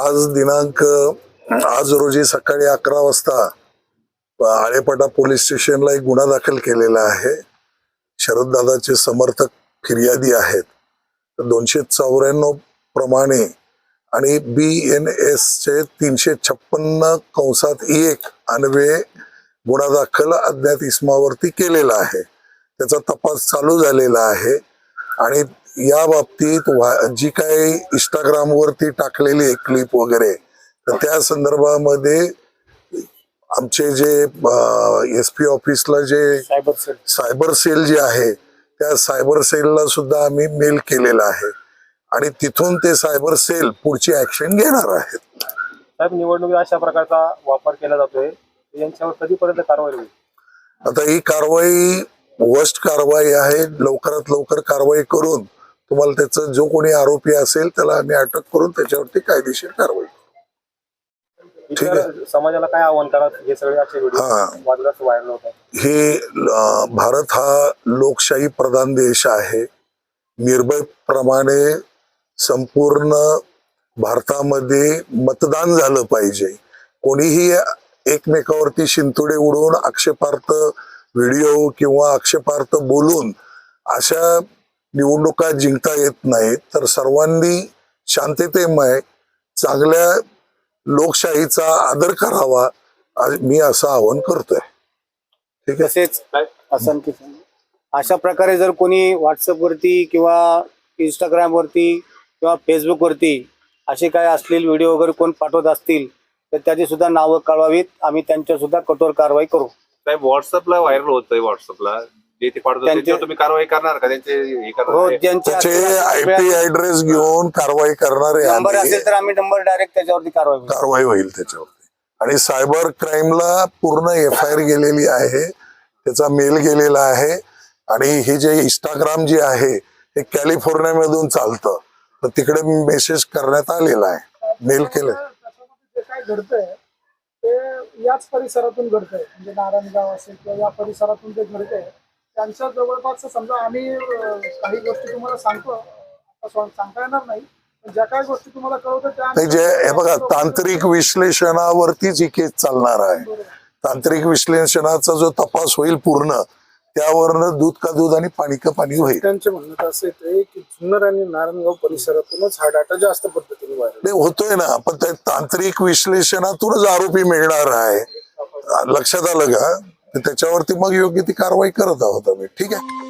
आज दिनांक आज रोजी सकाळी अकरा वाजता आळेपाटा पोलीस स्टेशनला एक गुन्हा दाखल केलेला आहे. शरददादाचे समर्थक फिर्यादी आहेत. तर दोनशे चौऱ्याण्णव प्रमाणे आणि बी एन एसचे तीनशे छप्पन्न कंसात एक अन्वे गुन्हा दाखल अज्ञात इस्मावरती केलेला आहे. त्याचा तपास चालू झालेला आहे. आणि या बाबतीत जी काही इंस्टाग्रामवरती टाकलेली आहे क्लिप वगैरे तर त्या संदर्भामध्ये आमचे जे एस पी ऑफिसला जे सायबर सेल सायबर सेल जे आहे त्या सायबर सेलला सुद्धा आम्ही मेल केलेला आहे. आणि तिथून ते सायबर सेल पुढची ऍक्शन घेणार आहेत. साहेब निवडणुकीत अशा प्रकारचा वापर केला जातोय यांच्यावर कधीपर्यंत कारवाई होईल? आता ही कारवाई वर्स्ट कारवाई आहे लवकरात लवकर कारवाई करून तुम्हाला त्याचं जो कोणी आरोपी असेल त्याला आम्ही अटक करून त्याच्यावरती कायदेशीर कारवाई करू. ठीक आहे. समाजाला काय आव्हान करा हे सगळे हा. हे भारत हा लोकशाही प्रधान देश आहे निर्भयप्रमाणे संपूर्ण भारतामध्ये मतदान झालं पाहिजे कोणीही एकमेकावरती शिंतोडे उडवून आक्षेपार्थ व्हिडिओ किंवा आक्षेपार्थ बोलून अशा निवडणुका जिंकता येत नाहीत तर सर्वांनी शांततेमय चांगल्या लोकशाहीचा आदर करावा मी असं आवाहन करतोय. ठीक आहे? तसेच असंख्य अशा प्रकारे जर कोणी व्हॉट्सअप वरती किंवा इंस्टाग्राम वरती किंवा फेसबुक वरती असे काय असलेले व्हिडिओ वगैरे कोण पाठवत असतील तर त्याची सुद्धा नावं कळवावीत. आम्ही त्यांच्या सुद्धा कठोर कारवाई करू. साहेब व्हॉट्सअपला व्हायरल होतंय व्हॉट्सअपला. जे ते पाठवतो त्यांचे- त्याच्यावर तुम्ही कारवाई करणार का? त्यांचे हे हो करणार ज्यांचे त्याचे आय पी ऍड्रेस घेऊन कारवाई करणारे नंबर आम्ही. असेल तर आम्ही नंबर डायरेक्ट त्याच्यावरती कारवाई करू कारवाई होईल त्याच्यावरती. आणि सायबर क्राईमला पूर्ण एफ आय आर गेलेली आहे. त्याचा मेल गेलेला आहे. आणि हे जे इंस्टाग्राम जे आहे हे कॅलिफोर्नियामधून चालतं. तर तिकडे मेसेज करण्यात आलेला आहे. मेल केलं त्याच्यामध्ये जे काय घडतंय ते याच परिसरातून घडतंय. म्हणजे नारायणगाव असेल किंवा या परिसरातून जे घडतंय त्यांच्या जवळपास समजा आम्ही काही गोष्टी तुम्हाला सांगतो. सांगता येणार नाही. ज्या काही गोष्टी तुम्हाला कळवतो जे हे बघा तांत्रिक विश्लेषणावरतीच ही केस चालणार आहे. तांत्रिक विश्लेषणाचा जो तपास होईल पूर्ण त्यावरनं दूध का दूध आणि पाणी का पाणी होईल. त्यांचे म्हणणं असं येते की जुन्नर आणि नारायणगाव परिसरातूनच हा डाटा जास्त पद्धतीने व्हायरल ते होतोय ना पण ते तांत्रिक विश्लेषणातूनच आरोपी मिळणार आहे. लक्षात आलं का? त्याच्यावरती मग योग्य ती कारवाई करत आहोत आम्ही. ठीक आहे?